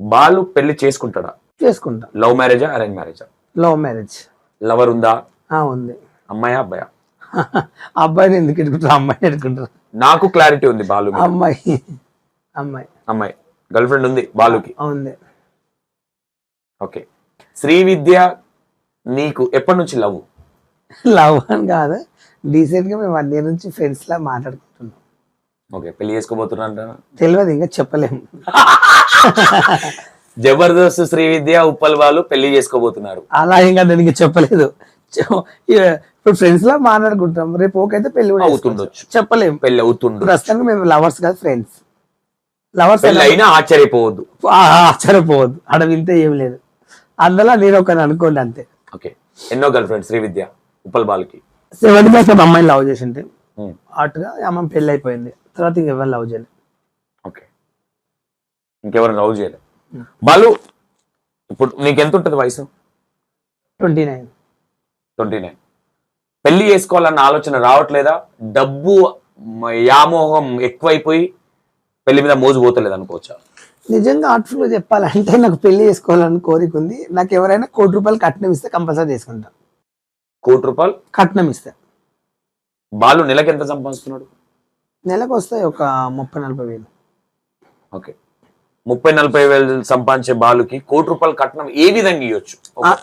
బాలు పెళ్ళి చేసుకుంటాడా? చేసుకుంటా. లవ్ మ్యారేజా అరేంజ్ మ్యారేజా? Love marriage. లవర్ ఉందా? ఉంది. అమ్మాయా అబ్బాయా? అబ్బాయిని ఎందుకు ఎడుకుంటారు? అమ్మాయిని ఎడుకుంటారు? నాకు క్లారిటీ ఉంది బాలు. అమ్మాయి. అమ్మాయి. అమ్మాయి. గర్ల్ ఫ్రెండ్ ఉంది బాలుకి. ఉంది. ఓకే. శ్రీ విద్య నీకు ఎప్పటి నుంచి లవ్? లవ్ అని కాదు. డీసెంట్గా మేము వన్ ఇయర్ నుంచి ఫ్రెండ్స్ లా మాట్లాడుకుంటున్నాం ఓకే పెళ్ళి చేసుకోబోతున్నా తెలియదు ఇంకా చెప్పలేము జబర్దస్త్ శ్రీ విద్య ఉప్పల్ బాలు పెళ్ళి చేసుకోబోతున్నారు. అలా ఇంకా నేను ఇంకా చెప్పలేదు. ఇప్పుడు ఫ్రెండ్స్ లా మాట్లాడుకుంటాం. రేపు ఓకైతే పెళ్ళి కూడా అవుతుండొచ్చు. చెప్పలేము పెళ్ళి అవుతుండ్రు ప్రస్తుతానికి మేము లవర్స్ కాదు ఫ్రెండ్స్ లవర్స్ అయినా ఆశ్చర్యపోవద్దు. ఆశ్చర్యపోవద్దు. ఆడ వింటే ఏం లేదు. అందులో నేను ఒకరిని అనుకోండి అంతే. ఓకే. ఎన్నో గర్ల్ ఫ్రెండ్ శ్రీ విద్య ఉప్పల్ బాలుకి. సెవెంత్ క్లాస్ అమ్మాయిని లవ్ చేసింటే అటుగా అమ్మాయి పెళ్ళి అయిపోయింది తర్వాత ఇంకెవరు లవ్ చేయలేదు. ఓకే ఇంకెవరైనా లవ్ చేయలేదు. బాలు ఇప్పుడు నీకు ఎంత ఉంటుంది వయసు? ట్వంటీ నైన్ ట్వంటీ నైన్ పెళ్ళి చేసుకోవాలన్న ఆలోచన రావట్లేదా? డబ్బు మ- యామోహం ఎక్కువైపోయి పెళ్ళి మీద మోజు పోతలేదు అనుకోవచ్చా? నిజంగా ఆర్ట్ఫుల్గా చెప్పాలంటే నాకు పెళ్ళి చేసుకోవాలని కోరిక ఉంది. నాకు ఎవరైనా కోటి రూపాయలు కట్నం ఇస్తే కంపల్సరీ చేసుకుంటా. కోటి రూపాయలు? కట్నం ఇస్తే. బాలు నెలకి ఎంత సంపాదిస్తున్నాడు? నెలకు వస్తాయి ఒక ముప్పై నలభై వేలు. ఓకే. ముప్పై నలభై వేలు సంపాదించే బాలుకి కోటి రూపాయలు కట్నం ఏ విధంగా ఇవ్వచ్చు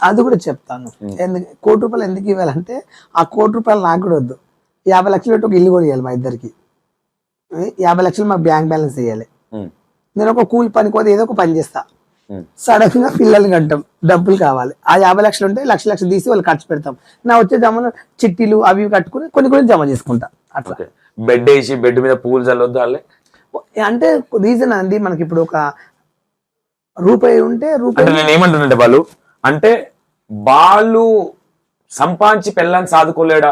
అది కూడా చెప్తాను. ఎందుకు కోటి రూపాయలు ఎందుకు ఇవ్వాలంటే ఆ కోటి రూపాయలు నాకు కూడా వద్దు. యాభై లక్షలు పెట్టి ఒక ఇల్లు కూడా ఇవ్వాలి మా ఇద్దరికి. యాభై లక్షలు మా బ్యాంక్ బ్యాలెన్స్ ఉమ్, నేను ఒక కూలి పని పోతే ఏదో ఒక పని చేస్తా. సడన్గా పిల్లలు కంటాం డబ్బులు కావాలి. ఆ యాభై లక్షలు ఉంటే లక్ష లక్షలు తీసి వాళ్ళు ఖర్చు పెడతాం. నా వచ్చే జమలు చిట్టీలు అవి కట్టుకుని కొన్ని కొన్ని జమ చేసుకుంటా. అట్లా. బెడ్ వేసి బెడ్ మీద పూలు చల్లొద్దు వాళ్ళే అంటే రీజన్ అండి మనకి ఇప్పుడు ఒక రూపాయి ఉంటే అంటే రూపాయి నేను ఏమంటున్నాంటే బాలు అంటే బాలు సంపాదించి పెళ్ళాన్ని సాదుకోలేడా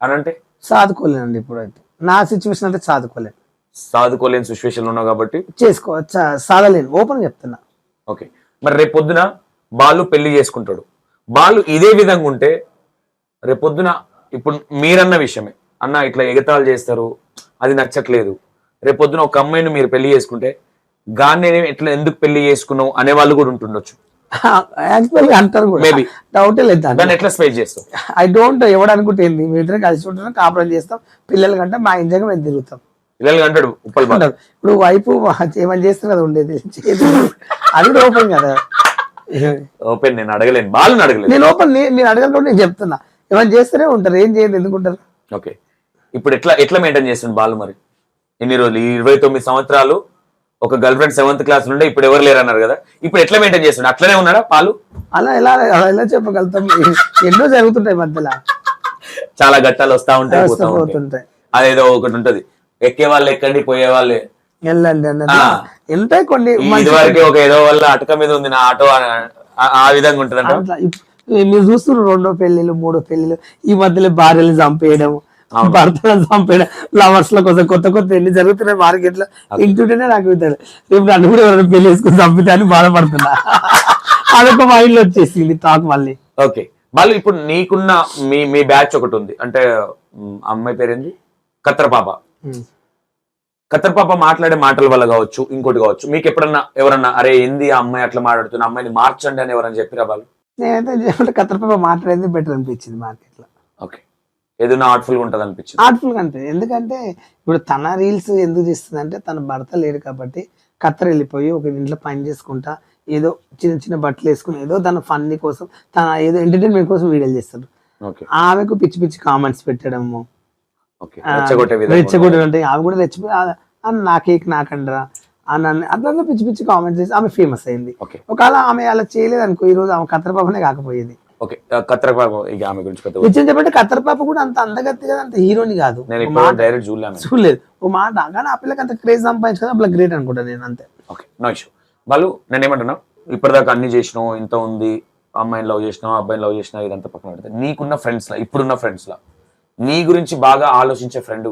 అని అంటే? సాదుకోలేనండి ఇప్పుడు అయితే నా సిచ్యువేషన్ అయితే సాదుకోలేను. సాదుకోలేని సిచ్యువేషన్ ఉన్నావు కాబట్టి? చేసుకో సాధలేను. ఓపెన్ చెప్తున్నా. ఓకే. మరి రేపు పొద్దున బాలు పెళ్ళి చేసుకుంటాడు. బాలు ఇదే విధంగా ఉంటే రేపు పొద్దున ఇప్పుడు మీరన్న విషయమే. అన్న ఇట్లా ఎగతాళి చేస్తారు. అది నచ్చట్లేదు. రేపు పొద్దున ఒక అమ్మాయిని మీరు పెళ్ళి చేసుకుంటే గాన్ని ఇట్లా ఎందుకు పెళ్ళి చేసుకున్నావు? అనే వాళ్ళు కూడా ఉంటుండొచ్చు. యాక్చువల్గా అంటారు కూడా. Maybe. డౌటే లేదు. దాన్ని ఎట్లా స్పేస్ చేస్తావు? ఐ డోంట్ ఎవడు అనుకుంటేంది మీ ఇద్దరు కలిసి ఉంటున్నాం కాపురం చేస్తాం పిల్లల కంటే మా ఇంజగా మేము తిరుగుతాం. పిల్లలు అంటాడు బాలు అంటారు. ఇప్పుడు వైపు ఏమని చేస్తే కదా ఉండేది అది ఓపెన్ కదా. ఓపెన్ నేను అడగలేను. బాలుని అడగలేను నేను ఓపెన్ మీరు అడగకుండా నేను చెప్తున్నా. ఏమైనా చేస్తేనే ఉంటారు ఏం చేయదు ఎందుకు ఉంటారు? ఓకే ఇప్పుడు ఎట్లా ఎట్లా మెయింటైన్ చేస్తుంది బాలు మరి? ఎన్ని రోజులు? ఈ ఇరవై తొమ్మిది సంవత్సరాలు ఒక గర్ల్ ఫ్రెండ్ సెవెంత్ క్లాస్ నుండి ఇప్పుడు ఎవరు లేరు అన్నారు కదా? ఇప్పుడు ఎట్లా మెయింటైన్ చేస్తుండే? అట్లనే ఉన్నాడా పాలు అలా ఎలా అలా ఎలా చెప్పగలుగుతాం? ఎన్నో జరుగుతుంటాయి మధ్యలో. చాలా ఘట్టాలు వస్తా ఉంటాయి పోతా అదేదో ఒకటి ఉంటది. ఎక్కే వాళ్ళు ఎక్కండి పోయే వాళ్ళే. వెళ్ళండి అన్నది ఆ. ఉంటాయి కొన్ని ఇది వరకు ఒక ఏదో వల్ల అటక మీద ఉంది నా ఆటో ఆ- ఆ- ఆ విధంగా ఉంటుందంట. అట్లా ఇప్- మీరు చూస్తున్నారు రెండో పెళ్ళిలు మూడో పెళ్ళిలు ఈ మధ్యలో భార్యలు చంపేయడం భర్తలను చంపేయడం లవర్స్ ల కోసం కొత్త కొత్త ఎన్ని జరుగుతున్నాయి మార్కెట్లో ఇంటుంటేనే నాకు ఇద్దరు రేపు నన్ను కూడా ఎవరైనా పెళ్ళి వేసుకుని చంపితే అని బాధపడుతున్నా. అదొక మైండ్లో వచ్చేసింది టాక్ మళ్ళీ. ఓకే. వాళ్ళు ఇప్పుడు నీకున్న మీ మీ బ్యాచ్ ఒకటి ఉంది. అంటే అమ్మాయి పేరేంది? కత్తర పాప కత్తర్ పాప మాట్లాడే మాటల వల్ల కావచ్చు ఇంకోటి కావచ్చు. మీకు ఎప్పుడన్నా ఎవరన్నా అరే ఏంది ఆ అమ్మాయి అట్లా మాట్లాడుతున్న అమ్మాయిని మార్చండి అని ఎవరన్నా చెప్పిరా వాళ్ళు నేనైతే చెప్పంటే కత్తరపాప మాట్లాడేది బెటర్ అనిపించింది మార్కెట్లో. ఓకే. ఏదైనా ఆర్ట్ఫుల్గా ఉంటది అనిపించింది ఆర్ట్ఫుల్ అనిపించింది. ఎందుకంటే ఇప్పుడు తన రీల్స్ ఎందుకు తీస్తుంది అంటే తన భర్త లేడు కాబట్టి కత్తర్ వెళ్ళిపోయి ఒక ఇంట్లో పని చేసుకుంటా ఏదో చిన్న చిన్న బట్టలు వేసుకుని ఏదో తన ఫన్నీ కోసం తన ఏదో ఎంటర్టైన్మెంట్ కోసం వీడియోలు చేస్తారు ఆమెకు పిచ్చి పిచ్చి కామెంట్స్ పెట్టడము. రెచ్చగొట్టే అంటే ఆమె కూడా రెచ్చిపోయి "ఆ, ఆ, నా కేక్ నాకండరా. అని అట్లా పిచ్చి పిచ్చి కామెంట్స్ చేసి ఆమె ఫేమస్ అయింది. ఒకవేళ ఆమె అలా చేయలేదు అనుకో ఈ రోజు ఆమె కత్తర్ పాపనే కాకపోయేది. ఓకే కత్తర పాప ఇక ఆమె గురించి కొత్త నిజం చెప్పంటే కత్తర్ పాప కూడా అంత అందగత్తి కదా అంత హీరోని కాదు. నేను ఇప్పుడు డైరెక్ట్ చూడలేను చూడలేదు. ఓ మాట కానీ ఆ పిల్లకి అంత క్రేజ్ సంపాదించుకొని అప్పుడు గ్రేట్ అనుకుంటా నేను అంతే. Okay no issue. వాళ్ళు నేను ఏమంటున్నా ఇప్పటిదాకా అన్ని చేసినావు ఇంత ఉంది అమ్మాయిని లవ్ చేసినావు అబ్బాయిని లవ్ చేసినావు ఇదంతా పక్కన పెడితే నీకున్న ఫ్రెండ్స్ లా ఇప్పుడున్న ఫ్రెండ్స్ లా నీ గురించి బాగా ఆలోచించే ఫ్రెండ్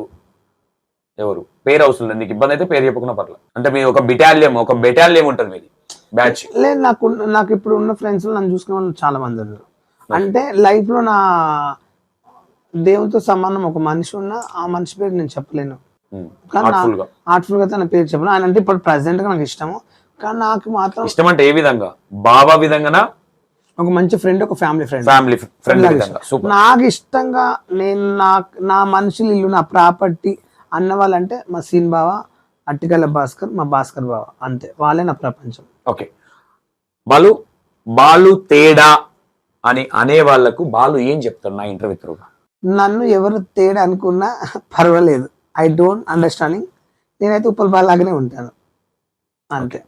ఎవరు? పేరు అవసరం లేదు నీకు ఇబ్బంది అయితే పేరు చెప్పకుండా పర్లేదు అంటే మీ ఒక బిటాలియం ఒక బెటాలియం ఉంటుంది మీది. బ్యాచ్ లేదు నాకు నాకు ఇప్పుడు ఉన్న ఫ్రెండ్స్ నన్ను చూసుకునే వాళ్ళు చాలా మంది ఉన్నారు. అంటే లైఫ్లో నా దేవునితో సమానం ఒక మనిషి ఉన్న ఆ మనిషి పేరు నేను చెప్పలేను. కానీ హార్ట్ఫుల్గా. ఆర్ట్ఫుల్గా తన పేరు చెప్పను. ఆయన అంటే ఇప్పుడు ప్రజెంట్గా నాకు ఇష్టము. కానీ నాకు మాత్రం ఇష్టం అంటే ఏ విధంగా? బాబా విధంగా ఒక మంచి ఫ్రెండ్ ఒక ఫ్యామిలీ ఫ్రెండ్ ఫ్యామిలీ ఫ్రెండ్ నాకు ఇష్టంగా నేను నా నా మనుషులు ఇల్లు నా ప్రాపర్టీ అన్న వాళ్ళంటే మా సీన్ బావ అట్టికల్ల భాస్కర్ మా భాస్కర్ బావ. అంతే. వాళ్ళే నా ప్రపంచం. ఓకే బాలు బాలు తేడా అని అనే వాళ్ళకు బాలు ఏం చెప్తారు నా ఇంటర్వ్యూ త్రూగా? నన్ను ఎవరు తేడా అనుకున్నా పర్వాలేదు. ఐ డోంట్ అండర్స్టాండింగ్ నేనైతే ఉప్పల్ బాలాగానే ఉంటాను. అంతే.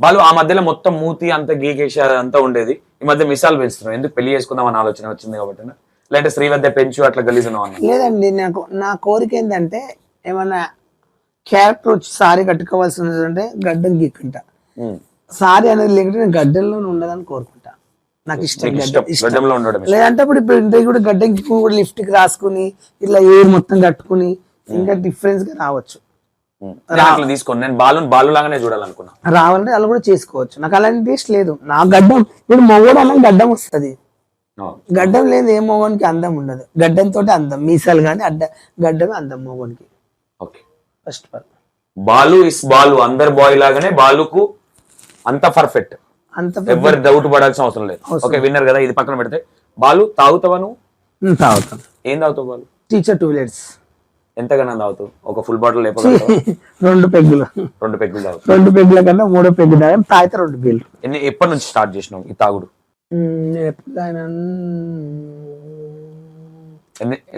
బాలు ఆ మధ్యలో మొత్తం మూతి అంత గీకేసి అంతా ఉండేది. ఈ మధ్య మిసాల్ పెంచుతున్నాం ఎందుకు పెళ్ళి చేసుకుందాం అని ఆలోచన వచ్చింది కాబట్టి లేదంటే శ్రీవద్ద పెంచు అట్లా గలీజున్నాం అన్న? లేదండి నాకు నా కోరిక ఏంటంటే ఏమన్నా క్యారెక్టర్ వచ్చి సారీ కట్టుకోవాల్సి ఉన్నదంటే గడ్డం గీక్కుంటా. సారీ అనేది లేకుంటే నేను గడ్డంలో ఉండదని కోరుకుంటా. నాకు ఇష్టం. లేదంటే ఇప్పుడు ఇప్పుడు ఇంటికి కూడా గడ్డం గీక్కుని కూడా లిఫ్ట్కి రాసుకుని ఇట్లా ఏ మొత్తం కట్టుకుని ఇంకా డిఫరెన్స్గా రావచ్చు. నేను తీసుకోండి నేను బాలు బాలు లాగానే చూడాలనుకున్నా. రావాలంటే అలా కూడా చేసుకోవచ్చు. నాకు అలాంటి టేస్ట్ లేదు. నా గడ్డం ఇప్పుడు మొగోడు గడ్డం వస్తుంది. గడ్డం లేదు ఏ మొగోనికి అందం ఉండదు. గడ్డంతో అందం మీసాలు కానీ అడ్డ గడ్డమే అందం మొగోనికి. Okay. First Balu is Balu అందరు బాయ్ లాగానే బాలుకు అంత పర్ఫెక్ట్ అంత ఎవరు డౌట్ పడాల్సిన అవసరం లేదు. ఓకే విన్నర్ కదా ఇది పక్కన పెడితే. బాలు తాగుతావా నువ్వు? తాగుతాను ఏం తాగుతావు బాలు? టీచర్ టూలెట్స్ ఎంతగానో తాగుతావు? ఒక ఫుల్ బాటిల్ రెండు పెగ్గులు. రెండు పెగ్గులు తాగుతావు. రెండు పెగ్గుల కన్నా మూడో పెగ్గు తాగాను తాగితే రెండు పెగ్గులు. ఎన్ని ఎప్పటి నుంచి స్టార్ట్ చేసినావు ఈ తాగుడు?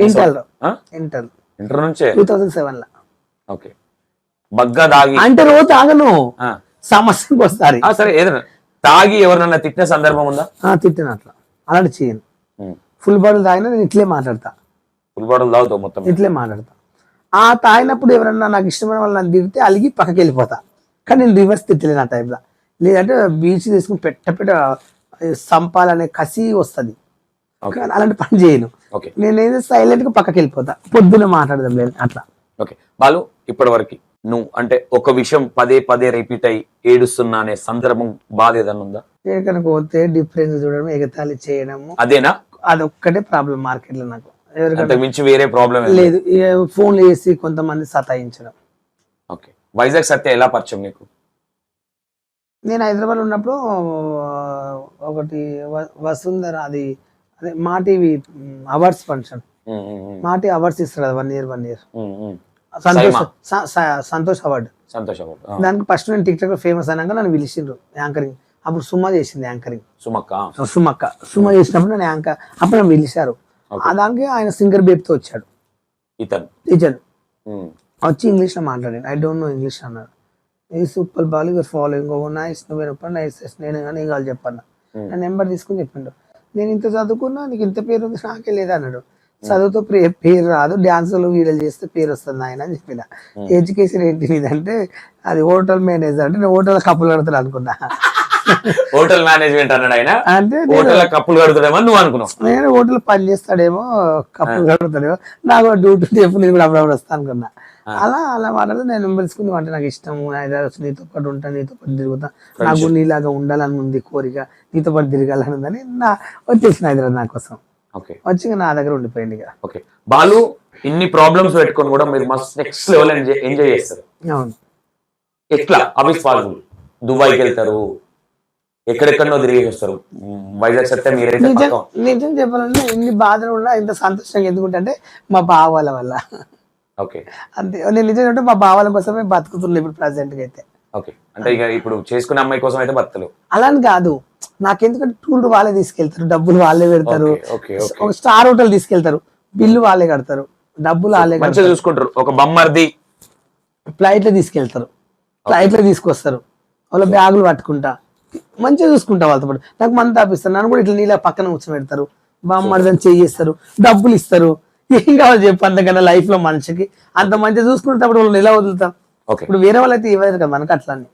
ఇంటర్లో ఇంటర్ ఇంటర్ నుంచే? టూ థౌసండ్ సెవెన్లో. ఓకే బగ్గా తాగి అంటే రోజు తాగను. సమస్యకి వస్తారు సరే ఏదైనా. తాగి ఎవరినన్నా తిట్టిన సందర్భం ఉందా? తిట్టిన అట్లా. అలాంటి చేయను. ఫుల్ బాటిల్ తాగినా నేను ఇట్లే మాట్లాడతా. ఫుల్ బాటిల్ తాగుతావు మొత్తం. ఇట్లే మాట్లాడతా. ఆ తాగినప్పుడు ఎవరన్నా నాకు ఇష్టమైన వాళ్ళు నన్ను తిడితే అలిగి పక్కకి వెళ్ళిపోతా. కానీ నేను రివర్స్ తిట్టలేను ఆ టైంలో లేదంటే బీచ్ తీసుకుని పెట్ట పెట్ట సంపాలనే కసి వస్తుంది. అలాంటి పని చేయను. నేనేదో సైలెంట్గా పక్కకి వెళ్ళిపోతా. పొద్దున మాట్లాడదాం లేదు అట్లా. ఓకే. బాలు ఇప్పటి వరకు నువ్వు అంటే ఒక విషయం పదే పదే రిపీట్ అయ్యి ఏడుస్తున్నా అనే సందర్భం బాధ ఏదన్నా ఉందా? ఎక్కడికి పోతే డిఫరెన్స్ చూడడం ఎగతాళి చేయడము. అదేనా? అదొక్కటే ప్రాబ్లం మార్కెట్లో నాకు. ఎవరికైనా అంతకు మించి వేరే ప్రాబ్లం లేదు. ఫోన్లు చేసి కొంతమంది సతాయించడం. ఓకే. వైజాగ్ సత్య ఎలా పరిచయం నీకు? నేను హైదరాబాద్ ఉన్నప్పుడు ఒకటి వసుంధర అది అదే Maa TV awards function. Maa TV awards ఇస్తారు one year one year. Santosh Santosh award. సంతోషం ఆ, దానికి ఫస్ట్ నేను టిక్ టాక్ ఫేమస్ అయినాక నన్ను పిలిచిండ్రు యాంకరింగ్. అప్పుడు సుమ చేసింది యాంకరింగ్. సుమక్క. సుమక్క. సుమ చేసినప్పుడు నేను యాంకర్ అప్పుడు నన్ను పిలిచారు. దానికి ఆయన సింగర్ బేబ్తో వచ్చాడు. ఇతను. ఉమ్, వచ్చి ఇంగ్లీష్లో మాట్లాడాను ఐ డోంట్ నో ఇంగ్లీష్ అన్నాడు. ఈ super ball your following oh nice నువ్వు నైస్ నేను కానీ చెప్పన్నా. Hmm. నా నెంబర్ తీసుకుని చెప్పిండు. నేను ఇంత చదువుకున్నా నీకు ఇంత పేరు ఉంది నాకే లేదా అన్నాడు. చదువుతో ప్రే పేరు రాదు డాన్సులు వీడియోలు చేస్తే పేరు వస్తుంది ఆయన అని చెప్పిన. ఎడ్యుకేషన్ ఏంటి నీదంటే అది హోటల్ మేనేజర్ అంటే నేను హోటల్ కప్పులు కడతాను అనుకున్నా. హోటల్ మేనేజ్మెంట్ అన్నాడు ఆయన. అంటే నేను- హోటల్ కప్పులు కడుతాడేమో నువ్వు అనుకున్నావు. నేను హోటల్ పని చేస్తాడేమో కప్పులు కడుగుతాడేమో నాకు డ్యూటీ చెప్పు నేను కూడా అప్పుడప్పుడు వస్తాను అనుకున్నా. అలా అలా మాట్లాడితే నేను పిలుచుకుని అంటే నాకు ఇష్టం నీతో పాటు ఉంటా నీతో పాటు తిరుగుతా. నాకు నీలాగా ఉండాలని ఉంది కోరిక నీతో పాటు తిరగాలని ఉందని నా వచ్చేసిన హైదరాబాద్ నా కోసం. వచ్చి నా దగ్గర ఉండిపోయింది ఇక. ఓకే బాలు ఇన్ని ప్రాబ్లమ్స్ పెట్టుకొని కూడా మీరు మస్తు నెక్స్ట్ లెవెల్ ఎంజాయ్ చేస్తారు. అవును. ఎట్లా? అవిస్ పాసిబుల్ దుబాయ్కి వెళ్తారు. ఎక్కడెక్కడో తిరిగి వస్తారు. వైజాగ్ సత్య మీరైతే నిజం చెప్పాలంటే ఇన్ని బాధలు ఉన్నా ఇంత సంతోషంగా ఎందుకుంటే మా బావాల వల్ల. ఓకే అంతే. నేను నిజం అంటే మా బావాల కోసమే బతుకుతున్నా ఇప్పుడు ప్రజెంట్గా అయితే. ఓకే. అంటే ఇక ఇప్పుడు చేసుకునే అమ్మాయి కోసం అయితే బతలు అలా అని కాదు. నాకెందుకంటే టూర్ వాళ్ళే తీసుకెళ్తారు డబ్బులు వాళ్ళే పెడతారు. ఒక స్టార్ హోటల్ తీసుకెళ్తారు బిల్లు వాళ్ళే కడతారు డబ్బులు వాళ్ళే మంచిగా చూసుకుంటారు. ఒక బొమ్మర్ది. ఫ్లైట్లో తీసుకెళ్తారు ఫ్లైట్లో తీసుకొస్తారు. వాళ్ళ బ్యాగులు పట్టుకుంటా. మంచిగా చూసుకుంటా వాళ్ళతో పాటు. నాకు మంది తాపిస్తారు. నన్ను కూడా ఇట్లా నీళ్ళ పక్కన కూర్చోబెడతారు. బామ్మడిదని చేయిస్తారు డబ్బులు ఇస్తారు. ఏం కావాలి చెప్పు అంతకన్నా లైఫ్లో మనిషికి. అంత మంచిగా చూసుకునేటప్పుడు వాళ్ళని ఎలా వదులుతాం? ఇప్పుడు వేరే వాళ్ళైతే ఇవ్వలేదు కదా మనకు అట్లా అని.